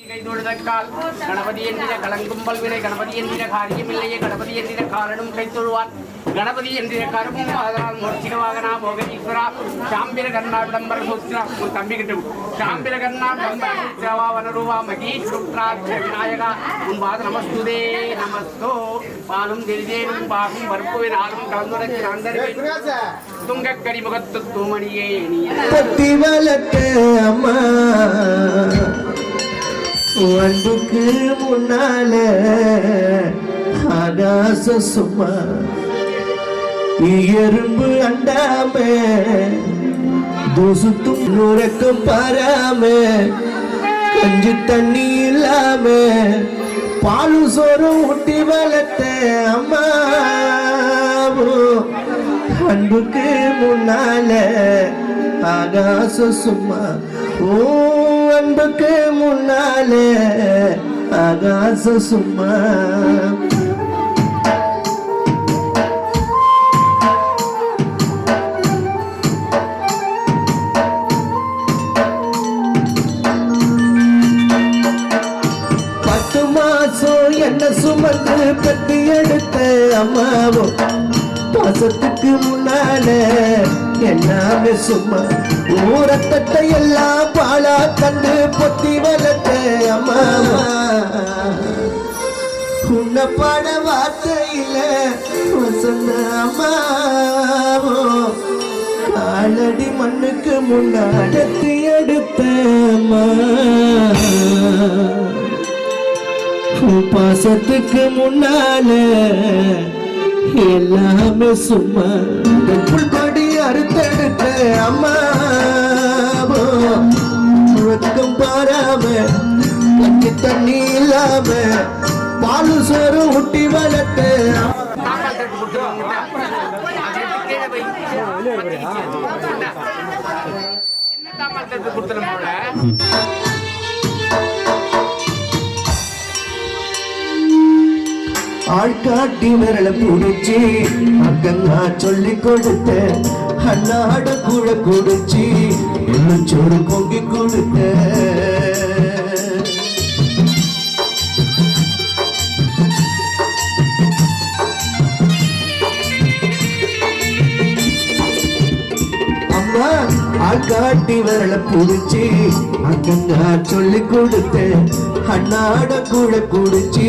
கைதொழுதக்கால் கணபதி என்கிற கலங்கும் பல்வினை கணபதி என்கிற காரியமில்லையே கணபதி என்கிற காலனும் கைத்தொழுவான் கணபதி என்கிற கருமும் அதனால் மூர்த்திக வாகனா போகீஸ்வரா சாம்பிர கர்ணா விடம்பர சூத்ரா உன் தம்பி கிட்ட சாம்பிர கர்ணா விடம்பர சூத்ரவா வனருவா மகீஸ்வருத்ராட்ச விநாயகா உன் பாத நமஸ்துதே நமஸ்தோ. பாலும் தெளிதேனும் பாகும் பருப்புவினாலும் கலந்துரைக்கு அந்தரில் துங்கக்கரி முகத்து தூமணியே நீ அம்மா. அன்புக்கு முன்னால ஆகாச சும்மா. எறும்பு அண்டாம தூசுத்தும் நுறக்கம் பாராம கஞ்சி தண்ணி இல்லாம பாலும் சோறும் ஊட்டி வளர்த்த அம்மாவும் அன்புக்கு முன்னால ஆகாச சும்மா. ஓ அன்புக்கு முன்னால ஆகாச சும்மா. பத்து மாசம் என்ன சுமந்து பெட்டி எடுத்த அம்மாவும் பாசத்துக்கு முன்னால எல்லாமே சும்மா. ஊரத்தட்டை எல்லாம் பாலா தன் உன்னை பாட வார்த்தையில வசந்த காலடி மண்ணுக்கு முன்னாடத்தி எடுத்த பாசத்துக்கு முன்னால எல்லாமே சும்மா. புல்படி அறுத்தெடுத்த அம்மா. தாப்பால் தட்டு ஊட்டி போல ஆட்காட்டி விரல புடிச்சு அக்கங்கா சொல்லி கொடுத்த அண்ணாட கூட குடிச்சு இன்னும் சோறு பொங்கி கொடுத்த. அம்மா வரல புடிச்சு அக்கங்கா சொல்லி கொடுத்த அண்ணாட கூட குடிச்சு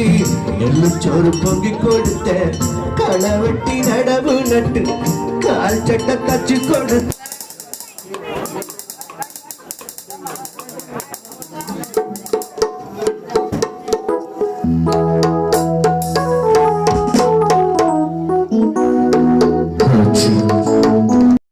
எள்ளும் சோறு பொங்கி கொடுத்த களை வெட்டி நடவு நட்டு கால் சட்டை கச்சு கொடுத்த.